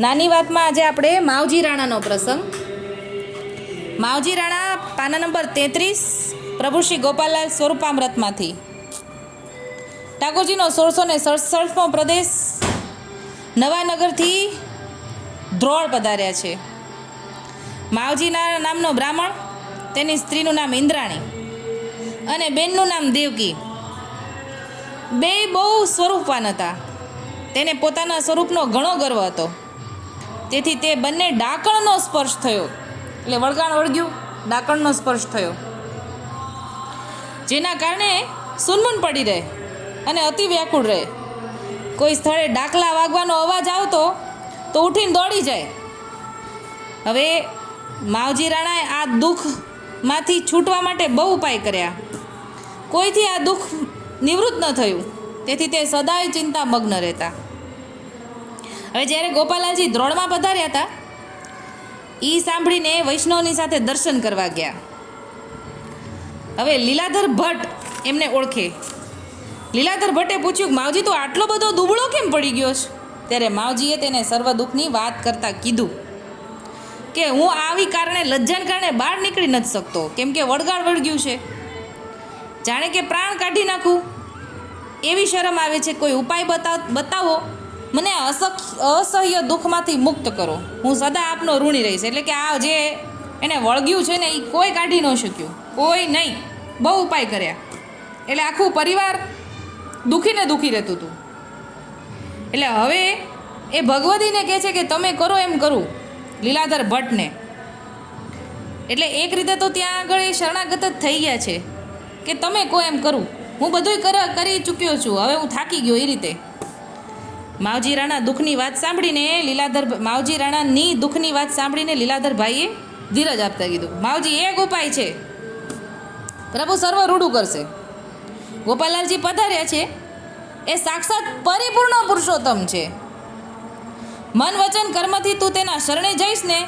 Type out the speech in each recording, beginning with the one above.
નાની વાતમાં આજે આપણે માવજી રાણાનો પ્રસંગ. માવજી રાણા પાના નંબર તેત્રીસ, પ્રભુ શ્રી ગોપાલલાલ સ્વરૂપામૃતમાંથી. ઠાકોરજીનો સોળસો ને સડસઠમો પ્રદેશ નવાનગરથી ધ્રોળ પધાર્યા છે. માવજીના નામનો બ્રાહ્મણ, તેની સ્ત્રીનું નામ ઇન્દ્રાણી અને બેનનું નામ દેવકી. બે બહુ સ્વરૂપવાન હતા. તેને પોતાના સ્વરૂપનો ઘણો ગર્વ હતો. તેથી તે બંને ડાકણનો સ્પર્શ થયો. એટલે વળગાણ વળગ્યું, ડાકણનો સ્પર્શ થયો. જેના કારણે સુનમુન પડી રહે અને અતિ વ્યાકુળ રહે. કોઈ સ્થળે ડાકલા વાગવાનો અવાજ આવતો તો ઉઠીને દોડી જાય. હવે માવજી રાણાએ આ દુઃખમાંથી છૂટવા માટે બહુ ઉપાય કર્યા. કોઈથી આ દુઃખ નિવૃત્ત ન થયું. તેથી તે સદાય ચિંતામગ્ન રહેતા. હવે જ્યારે ગોપાલાલજી દ્રોણમાં પધાર્યા હતા એ સાંભળીને વૈષ્ણવની સાથે દર્શન કરવા ગયા. હવે લીલાધર ભટ્ટ એમને ઓળખે. લીલાધર ભટ્ટે પૂછ્યું, માવજી, તો આટલો બધો દુબળો કેમ પડી ગયો છે? ત્યારે માવજીએ તેને સર્વ દુઃખની વાત કરતાં કીધું કે, હું આવી કારણે, લજ્જાને કારણે બહાર નીકળી નથી શકતો. કેમ કે વળગાડ વળગ્યું છે. જાણે કે પ્રાણ કાઢી નાખું. એવી શરમ આવે છે. કોઈ ઉપાય બતાવ બતાવો. મને અસહ્ય દુઃખમાંથી મુક્ત કરો. હું સદા આપનો ઋણી રહીશ. એટલે કે આ જે એને વળગ્યું છે ને એ કોઈ કાઢી ન શક્યું. કોઈ નહીં. બહુ ઉપાય કર્યા. એટલે આખું પરિવાર દુઃખીને દુઃખી રહેતું હતું. એટલે હવે એ ભગવતીને કહે છે કે તમે કરો એમ કરું. લીલાધર ભટ્ટને. એટલે એક રીતે તો ત્યાં આગળ એ શરણાગત જ થઈ ગયા છે. કે તમે કહો એમ કરું. હું બધુંય કરી ચૂક્યો છું. હવે હું થાકી ગયો એ રીતે. માવજી રાણા દુઃખની વાત સાંભળીને લીલાધર માવજી રાણાની દુઃખની વાત સાંભળીને લીલાધરભાઈએ ધીરજ આપતા કીધું, માવજી એક ઉપાય છે. પ્રભુ સર્વ રૂડું કરશે. ગોપાલાલજી પધાર્યા છે. એ સાક્ષાત પરિપૂર્ણ પુરુષોત્તમ છે. મન, વચન, કર્મથી તું તેના શરણે જઈશ ને,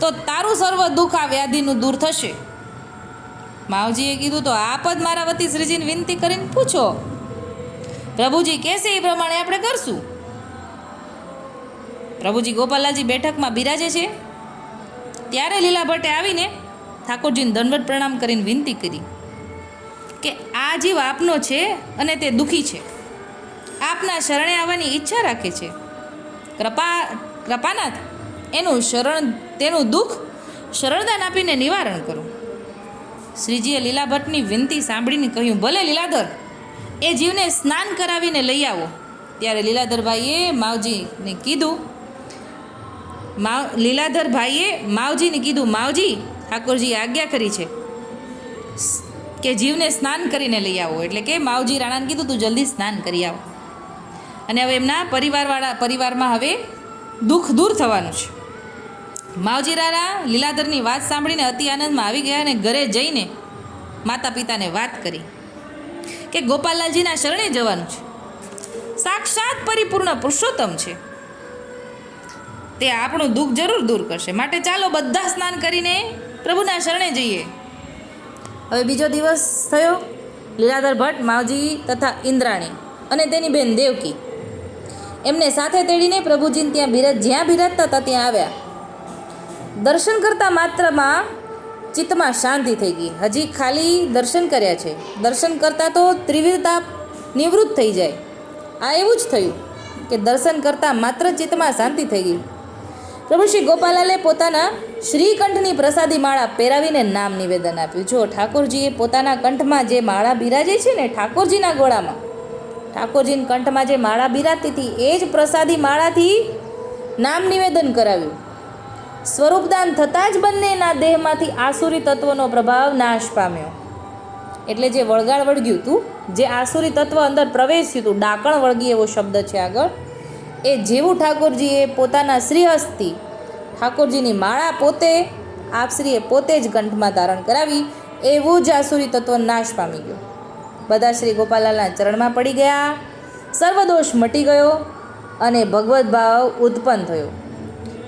તો તારું સર્વ દુઃખ આ વ્યાધિનું દૂર થશે. માવજીએ કીધું, તો આપ જ મારા વતી શ્રીજીને વિનંતી કરીને પૂછો. પ્રભુજી કહેશે એ પ્રમાણે આપણે કરશું. પ્રભુજી ગોપાલાલજી બેઠકમાં બિરાજે છે? ત્યારે લીલા ભટ્ટે આવીને ઠાકોરજીને દંડવત પ્રણામ કરીને વિનંતી કરી કે આ જીવ આપનો છે અને તે દુઃખી છે. આપના શરણે આવવાની ઈચ્છા રાખે છે. કૃપા, કૃપાનાથ, એનું શરણ, તેનું દુઃખ શરણદાન આપીને નિવારણ કરો. શ્રીજીએ લીલા ભટ્ટની વિનંતી સાંભળીને કહ્યું, ભલે લીલાધર, એ જીવને સ્નાન કરાવીને લઈ આવો. ત્યારે લીલાધરભાઈએ માવજીને કીધું માવ લીલાધર ભાઈએ માવજીને કીધું, માવજી, ઠાકોરજીએ આજ્ઞા કરી છે કે જીવને સ્નાન કરીને લઈ આવો. એટલે કે માવજી રાણાને કીધું, તું જલ્દી સ્નાન કરી આવો. અને હવે એમના પરિવારવાળા, પરિવારમાં હવે દુઃખ દૂર થવાનું છે. માવજી રાણા લીલાધરની વાત સાંભળીને અતિ આનંદમાં આવી ગયા અને ઘરે જઈને માતા પિતાને વાત કરી કે ગોપાલલાલજીના શરણે જવાનું છે. સાક્ષાત પરિપૂર્ણ પુરુષોત્તમ છે. તે આપણું દુઃખ જરૂર દૂર કરશે. માટે ચાલો બધા સ્નાન કરીને પ્રભુના શરણે જઈએ. હવે બીજો દિવસ થયો. લીલાધર ભટ્ટ, માવજી તથા ઇન્દ્રાણી અને તેની બહેન દેવકી. એમને સાથે તેડીને પ્રભુજીને ત્યાં બિરાજ, જ્યાં બિરાજતા હતા ત્યાં આવ્યા. દર્શન કરતા માત્રમાં ચિત્તમાં શાંતિ થઈ ગઈ. હજી ખાલી દર્શન કર્યા છે. દર્શન કરતાં તો ત્રિવિધતા નિવૃત્ત થઈ જાય. આ એવું જ થયું કે દર્શન કરતાં માત્ર ચિત્તમાં શાંતિ થઈ ગઈ. પ્રભુ શ્રી ગોપાલાલે પોતાના શ્રીકંઠની પ્રસાદી માળા પહેરાવીને નામ નિવેદન આપ્યું. જો ઠાકોરજીએ પોતાના કંઠમાં જે માળા બિરાજે છે ને ઠાકોરજીના ગોળામાં, ઠાકોરજીના કંઠમાં જે માળા બિરાતી હતી, એ જ પ્રસાદી માળાથી નામ નિવેદન કરાવ્યું. સ્વરૂપદાન થતાં જ બંનેના દેહમાંથી આસુરી તત્વનો પ્રભાવ નાશ પામ્યો. એટલે જે વળગાળ વળગ્યું હતું, જે આસુરી તત્વ અંદર પ્રવેશ્યું હતું, ડાકણ વળગી એવો શબ્દ છે આગળ. એ જેવું ઠાકોરજીએ પોતાના શ્રીહસ્તી ઠાકોરજીની માળા પોતે આપશ્રીએ પોતે જ કંઠમાં ધારણ કરાવી, એવું જ આસુરી તત્વ નાશ પામી ગયું. બધા શ્રી ગોપાલાલના ચરણમાં પડી ગયા. સર્વદોષ મટી ગયો અને ભગવદ્ ભાવ ઉત્પન્ન થયો.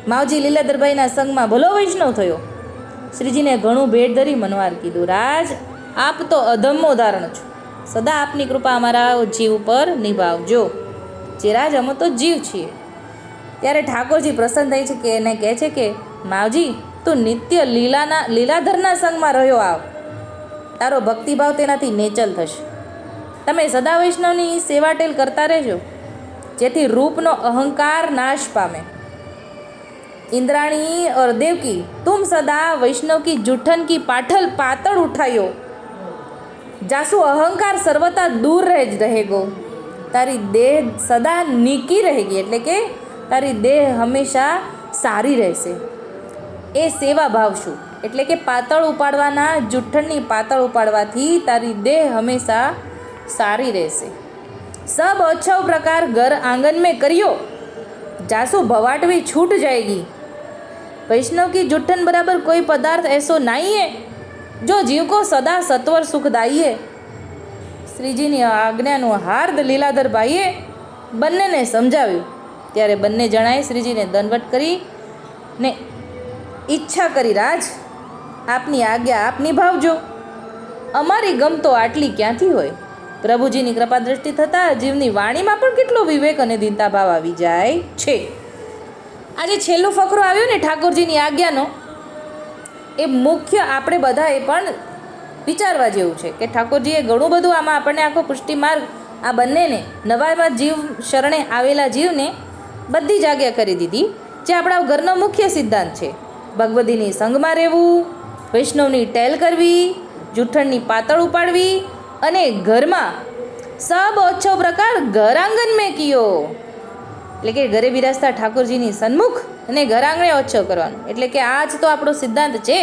માવજી લીલાધરભાઈના સંગમાં ભલો વૈષ્ણવ થયો. શ્રીજીને ઘણું ભેટ ધરી મનવાર કીધું, રાજ, આપ તો અધમ્મો ધારણ છો. સદા આપની કૃપા અમારા જીવ પર નિભાવજો. જે રાજ અમે તો જીવ છીએ. ત્યારે ઠાકોરજી પ્રસન્ન થાય છે કે એને કહે છે કે, માવજી, તું નિત્ય લીલાના, લીલાધરના સંગમાં રહ્યો આવ. તારો ભક્તિભાવ તેનાથી નેચલ થશે. તમે સદા વૈષ્ણવની સેવાટેલ કરતા રહેજો. જેથી રૂપનો અહંકાર નાશ પામે. ઇન્દ્રાણી ઓર દેવકી, તુમ સદા વૈષ્ણવ કી જૂઠન કી પાઠલ પાતળ ઉઠાયો. જાસુ અહંકાર સર્વતા દૂર રહે જ રહેગો. તારી દેહ સદા નીકી રહેગી એટલે કે તારી દેહ હંમેશા સારી રહેશે એ સેવા ભાવ શું એટલે કે પાતળ ઉપાડવાના જૂઠણની પાતળ ઉપાડવાથી તારી દેહ હંમેશા સારી રહેશે सब अच्छा प्रकार घर आंगन में करियो जासू भवाटवी छूट जाएगी वैष्णव की जुट्ठन बराबर कोई पदार्थ ऐसो नहीं है जो जीव को सदा सत्वर सुखदायी है શ્રીજીની આજ્ઞાનું હાર્દ લીલાધર ભાઈએ બંનેને સમજાવ્યું. ત્યારે બંને જણાએ શ્રીજીને દંડવટ કરી ને ઈચ્છા કરી, રાજ, આપની આજ્ઞા આપ નિભાવજો. અમારી ગમતો આટલી ક્યાંથી હોય? પ્રભુજીની કૃપા દ્રષ્ટિ થતાં જીવની વાણીમાં પણ કેટલો વિવેક અને દિનતાભાવ આવી જાય છે. આજે છેલ્લો ફકરો આવ્યો ને ઠાકોરજીની આજ્ઞાનો. એ મુખ્ય આપણે બધાએ પણ વિચારવા જેવું છે કે ઠાકોરજીએ ઘણું બધું આમાં આપણને આખો પુષ્ટિ માર્ગ આ બંનેને નવામાં જીવ શરણે આવેલા જીવને બધી જ આજ્ઞા કરી દીધી, જે આપણા ઘરનો મુખ્ય સિદ્ધાંત છે. ભગવતીની સંગમાં રહેવું, વૈષ્ણવની ટેલ કરવી, જૂઠણની પાતળ ઉપાડવી અને ઘરમાં સબ ઓછો પ્રકાર ઘર આંગન મેં કિયો એટલે કે ઘરે બિરાજતા ઠાકોરજીની સન્મુખ અને ઘર આંગણે ઓછો કરવાનો. એટલે કે આ જ તો આપણો સિદ્ધાંત છે.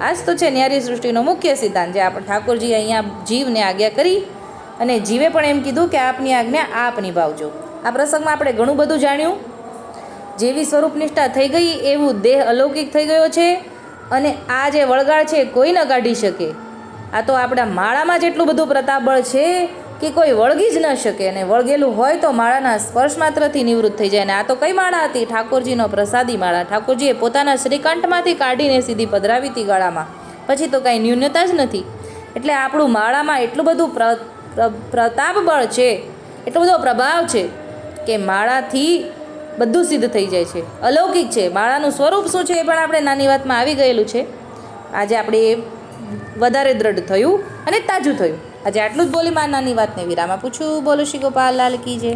આ જ તો છે ન્યારી સૃષ્ટિનો મુખ્ય સિદ્ધાંત જે આપણે ઠાકોરજી અહીંયા જીવને આજ્ઞા કરી અને જીવે પણ એમ કીધું કે આપની આજ્ઞા આપ નિભાવજો. આ પ્રસંગમાં આપણે ઘણું બધું જાણ્યું. જેવી સ્વરૂપ નિષ્ઠા થઈ ગઈ, એવું દેહ અલૌકિક થઈ ગયો છે અને આ જે વળગાળ છે કોઈ ન કાઢી શકે. આ તો આપણા માળામાં જેટલું બધું પ્રતાપબળ છે કે કોઈ વળગી જ ન શકે અને વળગેલું હોય તો માળાના સ્પર્શ માત્રથી નિવૃત્ત થઈ જાય. અને આ તો કઈ માળા હતી? ઠાકોરજીનો પ્રસાદી માળા. ઠાકોરજીએ પોતાના શ્રીકંઠમાંથી કાઢીને સીધી પધરાવી હતી ગળામાં. પછી તો કાંઈ ન્યૂનતા જ નથી. એટલે આપણું માળામાં એટલું બધું પ્ર, પ્ર- પ્રતાપ બળ છે, એટલો બધો પ્રભાવ છે, કે માળાથી બધું સિદ્ધ થઈ જાય છે. અલૌકિક છે. માળાનું સ્વરૂપ શું છે એ પણ આપણે નાની વાતમાં આવી ગયેલું છે. આજે આપણે વધારે દ્રઢ થયું અને તાજું થયું. આજે આટલું જ બોલી માર નાની વાતને વિરામ આપું છું. બોલો શ્રી ગોપાલ, લાલ કી જય.